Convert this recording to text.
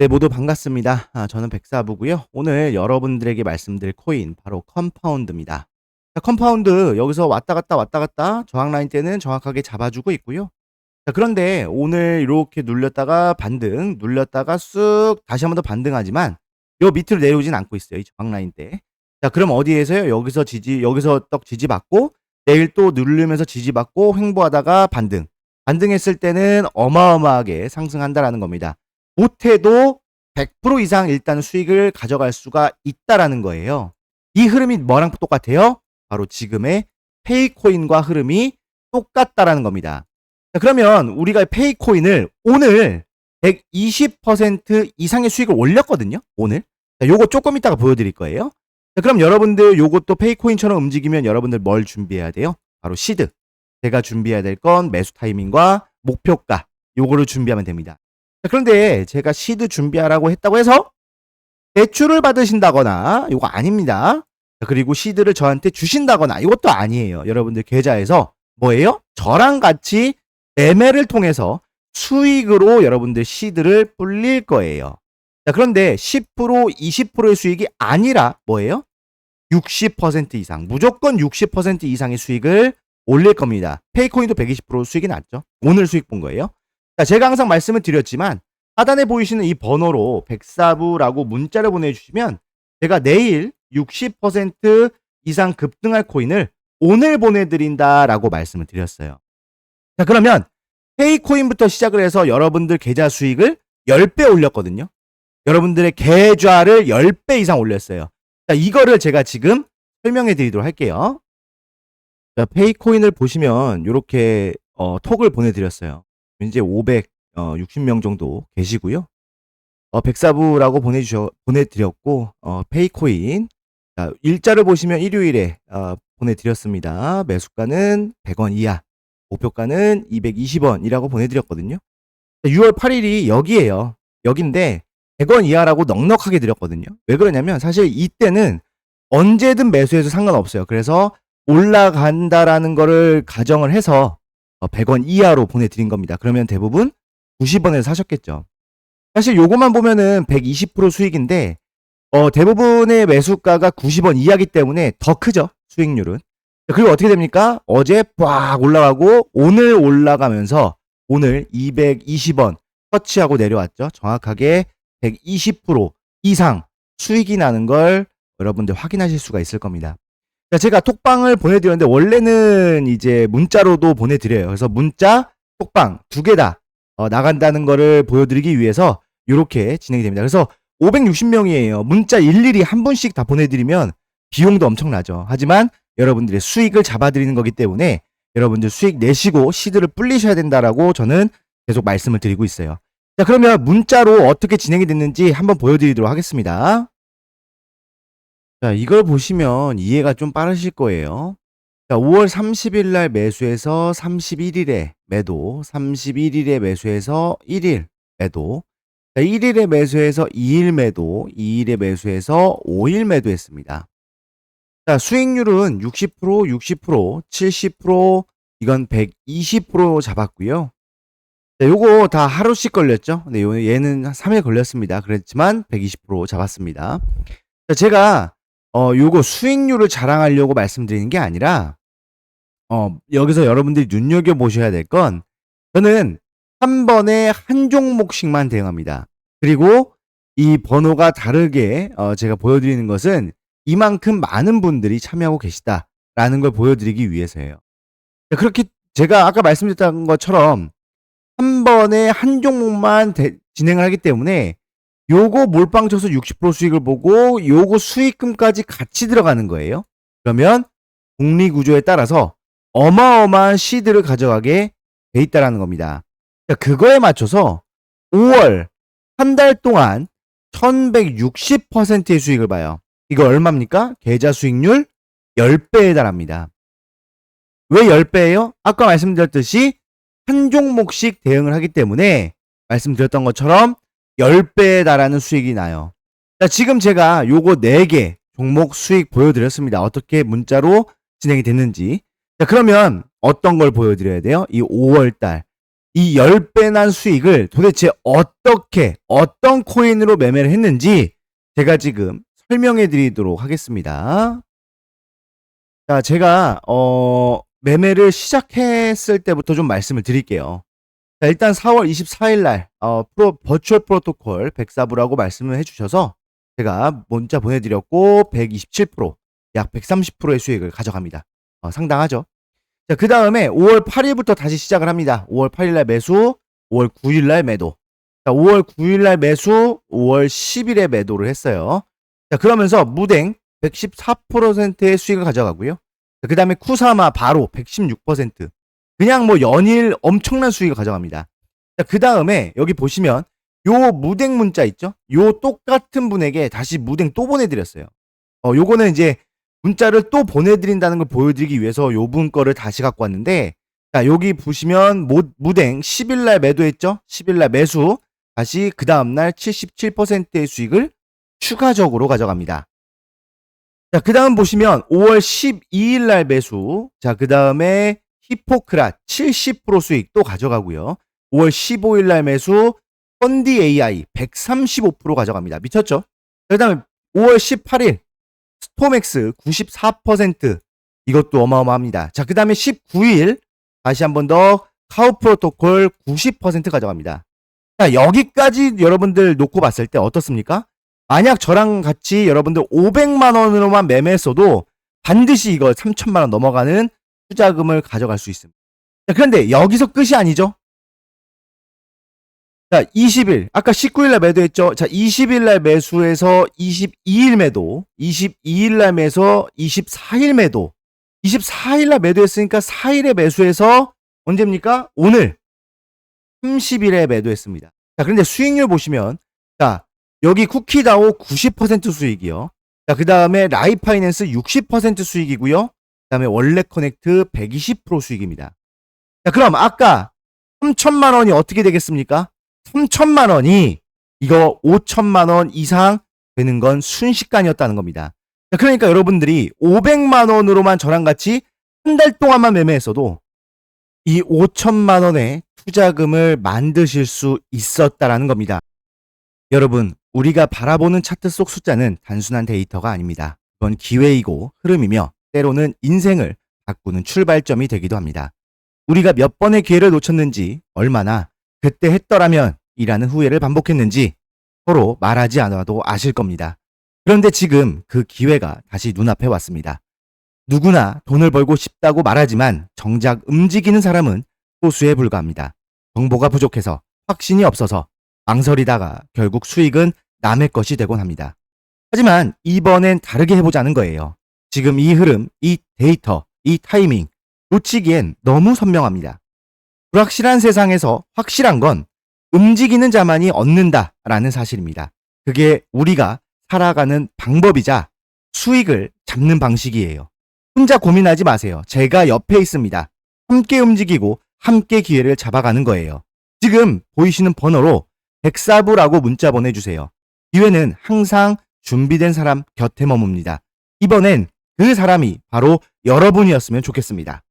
네, 모두 반갑습니다. 아, 저는 백사부고요. 오늘 여러분들에게 말씀드릴 코인 바로 컴파운드입니다. 자, 컴파운드 여기서 왔다 갔다 왔다 갔다 저항 라인 때는 정확하게 잡아주고 있고요. 자, 그런데 오늘 이렇게 눌렸다가 반등, 눌렸다가 쑥 다시 한 번 더 반등하지만 요 밑으로 내려오진 않고 있어요. 이 저항 라인 때. 자, 그럼 어디에서요? 여기서 지지, 여기서 떡 지지 받고 내일 또 누르면서 지지 받고 횡보하다가 반등. 반등했을 때는 어마어마하게 상승한다라는 겁니다. 못해도 100% 이상 일단 수익을 가져갈 수가 있다라는 거예요. 이 흐름이 뭐랑 똑같아요? 바로 지금의 페이코인과 흐름이 똑같다라는 겁니다. 자, 그러면 우리가 페이코인을 오늘 120% 이상의 수익을 올렸거든요. 오늘. 자, 요거 조금 이따가 보여드릴 거예요. 자, 그럼 여러분들 요것도 페이코인처럼 움직이면 여러분들 뭘 준비해야 돼요? 바로 시드. 제가 준비해야 될 건 매수 타이밍과 목표가. 요거를 준비하면 됩니다. 자, 그런데 제가 시드 준비하라고 했다고 해서 대출을 받으신다거나 이거 아닙니다. 자, 그리고 시드를 저한테 주신다거나 이것도 아니에요. 여러분들 계좌에서 뭐예요? 저랑 같이 매매를 통해서 수익으로 여러분들 시드를 불릴 거예요. 자, 그런데 10% 20%의 수익이 아니라 뭐예요? 60% 이상, 무조건 60% 이상의 수익을 올릴 겁니다. 페이코인도 120% 수익이 났죠. 오늘 수익 본 거예요. 자, 제가 항상 말씀을 드렸지만 하단에 보이시는 이 번호로 백사부라고 문자를 보내주시면 제가 내일 60% 이상 급등할 코인을 오늘 보내드린다라고 말씀을 드렸어요. 자, 그러면 페이코인부터 시작을 해서 여러분들 계좌 수익을 10배 올렸거든요. 여러분들의 계좌를 10배 이상 올렸어요. 자, 이거를 제가 지금 설명해 드리도록 할게요. 자, 페이코인을 보시면 이렇게 어, 톡을 보내드렸어요. 이제 560명 정도 계시고요. 어, 백사부라고 보내주셔, 보내드렸고, 어, 페이코인. 자, 일자를 보시면 일요일에, 어, 보내드렸습니다. 매수가는 100원 이하, 목표가는 220원이라고 보내드렸거든요. 6월 8일이 여기에요. 여긴데, 100원 이하라고 넉넉하게 드렸거든요. 왜 그러냐면, 사실 이때는 언제든 매수해도 상관없어요. 그래서 올라간다라는 거를 가정을 해서, 어, 100원 이하로 보내드린 겁니다. 그러면 대부분 90원에서 사셨겠죠. 사실 요거만 보면은 120% 수익인데 어, 대부분의 매수가가 90원 이하기 때문에 더 크죠. 수익률은. 그리고 어떻게 됩니까? 어제 빡 올라가고 오늘 올라가면서 오늘 220원 터치하고 내려왔죠. 정확하게 120% 이상 수익이 나는 걸 여러분들 확인하실 수가 있을 겁니다. 자, 제가 톡방을 보내드렸는데 원래는 이제 문자로도 보내드려요. 그래서 문자, 톡방 두 개다 어, 나간다는 거를 보여드리기 위해서 이렇게 진행이 됩니다. 그래서 560명이에요. 문자 일일이 한 분씩 다 보내드리면 비용도 엄청나죠. 하지만 여러분들의 수익을 잡아드리는 거기 때문에 여러분들 수익 내시고 시드를 불리셔야 된다라고 저는 계속 말씀을 드리고 있어요. 자, 그러면 문자로 어떻게 진행이 됐는지 한번 보여드리도록 하겠습니다. 자, 이걸 보시면 이해가 좀 빠르실 거예요. 자, 5월 30일 날 매수해서 31일에 매도, 31일에 매수해서 1일 매도, 자, 1일에 매수해서 2일 매도, 2일에 매수해서 5일 매도했습니다. 자, 수익률은 60%, 60%, 70%, 이건 120% 잡았고요. 자, 요거 다 하루씩 걸렸죠? 네, 요- 얘는 3일 걸렸습니다. 그랬지만 120% 잡았습니다. 자, 제가 어, 요거 수익률을 자랑하려고 말씀드리는 게 아니라, 어, 여기서 여러분들이 눈여겨보셔야 될 건, 저는 한 번에 한 종목씩만 대응합니다. 그리고 이 번호가 다르게, 어, 제가 보여드리는 것은 이만큼 많은 분들이 참여하고 계시다라는 걸 보여드리기 위해서예요. 자, 그렇게 제가 아까 말씀드렸던 것처럼 한 번에 한 종목만 대- 진행을 하기 때문에 요거 몰빵 쳐서 60% 수익을 보고 요거 수익금까지 같이 들어가는 거예요. 그러면 복리 구조에 따라서 어마어마한 시드를 가져가게 돼 있다라는 겁니다. 자, 그거에 맞춰서 5월 한 달 동안 1160%의 수익을 봐요. 이거 얼마입니까? 계좌 수익률 10배에 달합니다. 왜 10배예요? 아까 말씀드렸듯이 한 종목씩 대응을 하기 때문에 말씀드렸던 것처럼 10배에 달하는 수익이 나요. 자, 지금 제가 요거 4개 종목 수익 보여드렸습니다. 어떻게 문자로 진행이 됐는지. 자, 그러면 어떤 걸 보여드려야 돼요? 이 5월달. 이 10배 난 수익을 도대체 어떻게, 어떤 코인으로 매매를 했는지 제가 지금 설명해 드리도록 하겠습니다. 자, 제가, 어, 매매를 시작했을 때부터 좀 말씀을 드릴게요. 자, 일단 4월 24일 날, 어, 프로, 버추얼 프로토콜 104부라고 말씀을 해주셔서 제가 문자 보내드렸고, 127%, 약 130%의 수익을 가져갑니다. 어, 상당하죠? 자, 그 다음에 5월 8일부터 다시 시작을 합니다. 5월 8일 날 매수, 5월 9일 날 매도. 자, 5월 9일 날 매수, 5월 10일에 매도를 했어요. 자, 그러면서 무댕 114%의 수익을 가져가고요. 그 다음에 쿠사마 바로 116%. 그냥 뭐 연일 엄청난 수익을 가져갑니다. 자, 그 다음에 여기 보시면 요 무댕 문자 있죠? 요 똑같은 분에게 다시 무댕 또 보내드렸어요. 어, 요거는 이제 문자를 또 보내드린다는 걸 보여드리기 위해서 요 분 거를 다시 갖고 왔는데, 자, 여기 보시면 모, 무댕 10일날 매도했죠? 10일날 매수. 다시 그 다음날 77%의 수익을 추가적으로 가져갑니다. 자, 그 다음 보시면 5월 12일 날 매수. 자, 그 다음에 히포크라 70% 수익 또 가져가고요. 5월 15일 날 매수. 펀디 AI 135% 가져갑니다. 미쳤죠? 그 다음에 5월 18일 스톰엑스 94% 이것도 어마어마합니다. 자, 그 다음에 19일 다시 한 번 더 카우 프로토콜 90% 가져갑니다. 자, 여기까지 여러분들 놓고 봤을 때 어떻습니까? 만약 저랑 같이 여러분들 500만 원으로만 매매했어도 반드시 이거 3천만 원 넘어가는 투자금을 가져갈 수 있습니다. 자, 그런데 여기서 끝이 아니죠. 자, 20일. 아까 19일 날 매도했죠. 자, 20일 날 매수해서 22일 매도. 22일 날 매서 24일 매도. 24일 날 매도했으니까 4일에 매수해서 언제입니까? 오늘 30일에 매도했습니다. 자, 그런데 수익률 보시면 자, 여기 쿠키다오 90% 수익이요. 자, 그 다음에 라이파이낸스 60% 수익이고요. 그 다음에 원래 커넥트 120% 수익입니다. 자, 그럼 아까 3천만 원이 어떻게 되겠습니까? 3천만 원이 이거 5천만 원 이상 되는 건 순식간이었다는 겁니다. 자, 그러니까 여러분들이 500만 원으로만 저랑 같이 한 달 동안만 매매했어도 이 5천만 원의 투자금을 만드실 수 있었다라는 겁니다. 여러분, 우리가 바라보는 차트 속 숫자는 단순한 데이터가 아닙니다. 이건 기회이고 흐름이며 때로는 인생을 바꾸는 출발점이 되기도 합니다. 우리가 몇 번의 기회를 놓쳤는지, 얼마나 그때 했더라면 이라는 후회를 반복했는지 서로 말하지 않아도 아실 겁니다. 그런데 지금 그 기회가 다시 눈앞에 왔습니다. 누구나 돈을 벌고 싶다고 말하지만 정작 움직이는 사람은 소수에 불과합니다. 정보가 부족해서 확신이 없어서 망설이다가 결국 수익은 남의 것이 되곤 합니다. 하지만 이번엔 다르게 해보자는 거예요. 지금 이 흐름, 이 데이터, 이 타이밍 놓치기엔 너무 선명합니다. 불확실한 세상에서 확실한 건 움직이는 자만이 얻는다라는 사실입니다. 그게 우리가 살아가는 방법이자 수익을 잡는 방식이에요. 혼자 고민하지 마세요. 제가 옆에 있습니다. 함께 움직이고 함께 기회를 잡아가는 거예요. 지금 보이시는 번호로 백사부라고 문자 보내주세요. 기회는 항상 준비된 사람 곁에 머뭅니다. 이번엔 그 사람이 바로 여러분이었으면 좋겠습니다.